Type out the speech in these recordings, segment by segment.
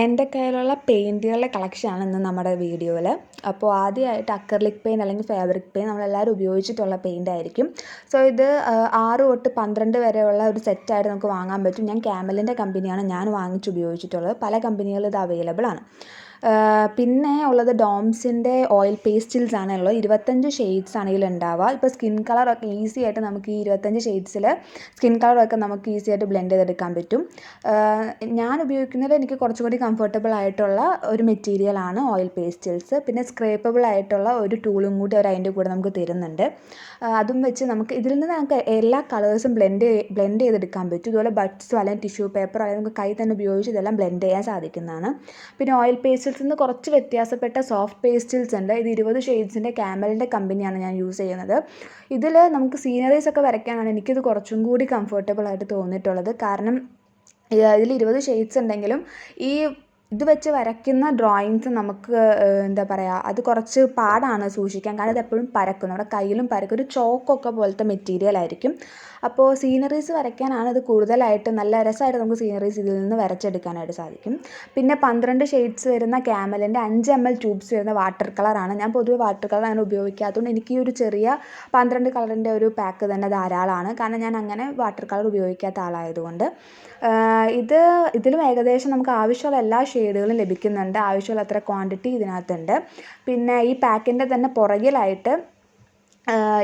എന്റെ കയ്യിലുള്ള പെയിന്റുകളുടെ കളക്ഷനാണ് ഇന്ന് നമ്മുടെ വീഡിയോയിൽ. അപ്പോൾ ആദ്യമായിട്ട് അക്രലിക് പെയിന്റ് അല്ലെങ്കിൽ ഫാബ്രിക് പെയിന്റ് നമ്മളെല്ലാവരും ഉപയോഗിച്ചിട്ടുള്ള പെയിന്റ് ആയിരിക്കും. സോ ഇത് ആറ് തൊട്ട് പന്ത്രണ്ട് വരെയുള്ള ഒരു സെറ്റായിട്ട് നമുക്ക് വാങ്ങാൻ പറ്റും. ഞാൻ ക്യാമലിന്റെ കമ്പനിയാണ് ഞാൻ വാങ്ങിച്ച് ഉപയോഗിച്ചിട്ടുള്ളത്. പല കമ്പനികളിൽ ഇത് അവൈലബിൾ ആണ്. പിന്നെ ഉള്ളത് ഡോംസിന്റെ ഓയിൽ പേസ്റ്റിൽസ് ആണ് ഉള്ളത്. ഇരുപത്തഞ്ച് ഷെയ്ഡ്സ് ആണ് ഇതിലുണ്ടാവുക. ഇപ്പോൾ സ്കിൻ കളറൊക്കെ ഈസി ആയിട്ട് നമുക്ക് ഈ ഇരുപത്തഞ്ച് ഷെയ്ഡ്സിൽ സ്കിൻ കളറൊക്കെ നമുക്ക് ഈസി ആയിട്ട് ബ്ലെൻഡ് ചെയ്തെടുക്കാൻ പറ്റും. ഞാൻ ഉപയോഗിക്കുന്നത് എനിക്ക് കുറച്ചുകൂടി കംഫർട്ടബിൾ ആയിട്ടുള്ള ഒരു മെറ്റീരിയലാണ് ഓയിൽ പേസ്റ്റിൽസ്. പിന്നെ സ്ക്രേപ്പബിൾ ആയിട്ടുള്ള ഒരു ടൂളും കൂടി അവർ അതിന്റെ കൂടെ നമുക്ക് തരുന്നുണ്ട്. അതും വെച്ച് നമുക്ക് ഇതിൽ നിന്ന് നമുക്ക് എല്ലാ കളേഴ്സും ബ്ലെൻഡ് ബ്ലെൻഡ് ചെയ്തെടുക്കാൻ പറ്റും. ഇതുപോലെ ബഡ്സോ അല്ലെങ്കിൽ ടിഷ്യൂ പേപ്പറോ അല്ലെങ്കിൽ നമുക്ക് കൈ തന്നെ ഉപയോഗിച്ച് ഇതെല്ലാം ബ്ലെൻഡ് ചെയ്യാൻ സാധിക്കുന്നതാണ്. പിന്നെ ഓയിൽ പേസ്റ്റിൽസിൽ നിന്ന് കുറച്ച് വ്യത്യാസപ്പെട്ട സോഫ്റ്റ് പേസ്റ്റിൽസ് ഉണ്ട്. ഇത് ഇരുപത് ഷെയ്ഡ്സിന്റെ ക്യാമലിന്റെ കമ്പനിയാണ് ഞാൻ യൂസ് ചെയ്യുന്നത്. ഇതിൽ നമുക്ക് സീനറീസ് ഒക്കെ വരയ്ക്കാനാണ് എനിക്കിത് കുറച്ചും കൂടി കംഫർട്ടബിൾ ആയിട്ട് തോന്നിയിട്ടുള്ളത്. കാരണം ഇതിൽ ഇരുപത് ഷെയ്ഡ്സ് ഉണ്ടെങ്കിലും ഈ ഇത് വെച്ച് വരയ്ക്കുന്ന ഡ്രോയിങ്സ് നമുക്ക് എന്താ പറയുക അത് കുറച്ച് പാടാണ് സൂക്ഷിക്കാൻ. കാരണം ഇത് എപ്പോഴും പരക്കും. നമ്മുടെ കയ്യിലും പരക്കും. ഒരു ചോക്കൊക്കെ പോലത്തെ മെറ്റീരിയൽ ആയിരിക്കും. അപ്പോൾ സീനറീസ് വരയ്ക്കാനാണ് ഇത് കൂടുതലായിട്ട് നല്ല രസമായിട്ട് നമുക്ക് സീനറീസ് ഇതിൽ നിന്ന് വരച്ചെടുക്കാനായിട്ട് സാധിക്കും. പിന്നെ പന്ത്രണ്ട് ഷെയ്ഡ്സ് വരുന്ന ക്യാമലിന്റെ അഞ്ച് എം എൽ ട്യൂബ്സ് വരുന്ന വാട്ടർ കളറാണ് ഞാൻ പൊതുവെ വാട്ടർ കളർ അങ്ങനെ ഉപയോഗിക്കാത്തതുകൊണ്ട് എനിക്ക് ഈ ഒരു ചെറിയ പന്ത്രണ്ട് കളറിന്റെ ഒരു പാക്ക് തന്നെ ധാരാളമാണ്. കാരണം ഞാൻ അങ്ങനെ വാട്ടർ കളർ ഉപയോഗിക്കാത്ത ആളായതുകൊണ്ട് ഇത് ഇതിലും ഏകദേശം നമുക്ക് ആവശ്യമുള്ള എല്ലാ ഷെയ്ഡുകളും ലഭിക്കുന്നുണ്ട്. ആവശ്യമുള്ള അത്ര ക്വാണ്ടിറ്റി ഇതിനകത്തുണ്ട്. പിന്നെ ഈ പാക്കിന്റെ തന്നെ പുറകിലായിട്ട്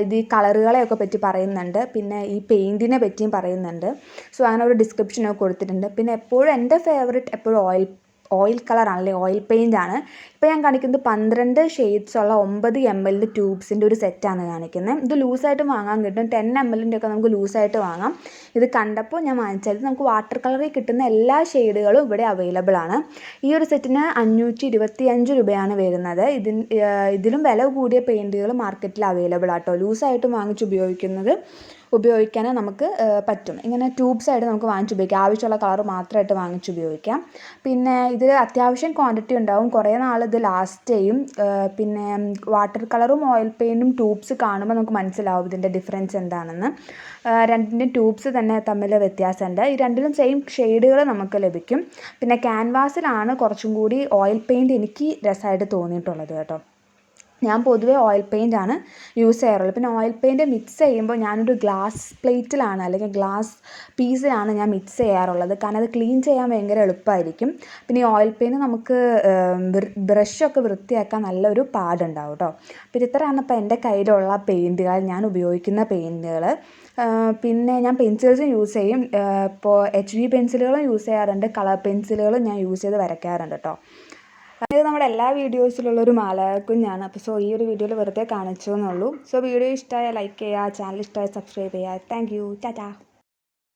ഇത് ഈ കളറുകളെയൊക്കെ പറ്റി പറയുന്നുണ്ട്. പിന്നെ ഈ പെയിന്റിനെ പറ്റിയും പറയുന്നുണ്ട്. സോ അങ്ങനെ ഒരു ഡിസ്ക്രിപ്ഷനൊക്കെ കൊടുത്തിട്ടുണ്ട്. പിന്നെ എപ്പോഴും എന്റെ ഫേവറിറ്റ് എപ്പോഴും ഓയിൽ ഓയിൽ കളറാണ് അല്ലെങ്കിൽ ഓയിൽ പെയിന്റ് ആണ്. ഇപ്പോൾ ഞാൻ കാണിക്കുന്നത് പന്ത്രണ്ട് ഷെയ്ഡ്സ് ഉള്ള ഒമ്പത് എം എല്ലിന്റെ ട്യൂബ്സിന്റെ ഒരു സെറ്റാണ് കാണിക്കുന്നത് ഇത് ലൂസായിട്ട് വാങ്ങാൻ കിട്ടും. ടെൻ എം എല്ലിന്റെ ഒക്കെ നമുക്ക് ലൂസായിട്ട് വാങ്ങാം. ഇത് കണ്ടപ്പോൾ ഞാൻ വാങ്ങിച്ചത്. നമുക്ക് വാട്ടർ കളറിൽ കിട്ടുന്ന എല്ലാ ഷെയ്ഡുകളും ഇവിടെ അവൈലബിൾ ആണ്. ഈ ഒരു സെറ്റിന് അഞ്ഞൂറ്റി ഇരുപത്തി അഞ്ച് രൂപയാണ് വരുന്നത്. ഇതിന് ഇതിലും വില കൂടിയ പെയിന്റുകൾ മാർക്കറ്റിൽ അവൈലബിൾ ആട്ടോ. ലൂസായിട്ട് വാങ്ങിച്ച് ഉപയോഗിക്കുന്നത് ഉപയോഗിക്കാൻ നമുക്ക് പറ്റും. ഇങ്ങനെ ട്യൂബ്സ് ആയിട്ട് നമുക്ക് വാങ്ങിച്ച് ഉപയോഗിക്കാം. ആവശ്യമുള്ള കളർ മാത്രമായിട്ട് വാങ്ങിച്ച് ഉപയോഗിക്കാം. പിന്നെ ഇതിൽ അത്യാവശ്യം ക്വാണ്ടിറ്റി ഉണ്ടാവും. കുറേ നാൾ ഇത് ലാസ്റ്റ് ചെയ്യും. പിന്നെ വാട്ടർ കളറും ഓയിൽ പെയിന്റും ട്യൂബ്സ് കാണുമ്പോൾ നമുക്ക് മനസ്സിലാവും ഇതിന്റെ ഡിഫറൻസ് എന്താണെന്ന്. രണ്ടിന്റെയും ട്യൂബ്സ് തന്നെ തമ്മിൽ വ്യത്യാസമുണ്ട്. ഈ രണ്ടിലും സെയിം ഷെയ്ഡുകൾ നമുക്ക് ലഭിക്കും. പിന്നെ ക്യാൻവാസിലാണ് കുറച്ചും കൂടി ഓയിൽ പെയിന്റ് എനിക്ക് രസമായിട്ട് തോന്നിയിട്ടുള്ളത് കേട്ടോ. ഞാൻ പൊതുവെ ഓയിൽ പെയിന്റ് ആണ് യൂസ് ചെയ്യാറുള്ളത് പിന്നെ ഓയിൽ പെയിന്റ് മിക്സ് ചെയ്യുമ്പോൾ ഞാനൊരു ഗ്ലാസ് പ്ലേറ്റിലാണ് അല്ലെങ്കിൽ ഗ്ലാസ് പീസിലാണ് ഞാൻ മിക്സ് ചെയ്യാറുള്ളത്. കാരണം അത് ക്ലീൻ ചെയ്യാൻ ഭയങ്കര എളുപ്പമായിരിക്കും. പിന്നെ ഈ ഓയിൽ പെയിന്റ് നമുക്ക് ബ്രഷൊക്കെ വൃത്തിയാക്കാൻ നല്ലൊരു പാടുണ്ടാവും കേട്ടോ പിന്നെ ഇത്രയാണ് ഇപ്പോൾ എന്റെ കയ്യിലുള്ള പെയിന്റുകൾ ഞാൻ ഉപയോഗിക്കുന്ന പെയിന്റുകൾ പിന്നെ ഞാൻ പെൻസിൽസും യൂസ് ചെയ്യും. ഇപ്പോൾ എച്ച് ബി പെൻസിലുകളും യൂസ് ചെയ്യാറുണ്ട്. കളർ പെൻസിലുകളും ഞാൻ യൂസ് ചെയ്ത് വരയ്ക്കാറുണ്ട് കേട്ടോ ഇത് നമ്മുടെ എല്ലാ വീഡിയോസിലുള്ള ഒരു മാലകുഞ്ഞാണ് അപ്പോൾ സോ ഈ ഒരു വീഡിയോയിൽ വെറുതെ കാണിച്ചു എന്നുള്ളൂ സോ വീഡിയോ ഇഷ്ടമായ ലൈക്ക് ചെയ്യുക ചാനൽ ഇഷ്ടമായ സബ്സ്ക്രൈബ് ചെയ്യുക. Thank you tata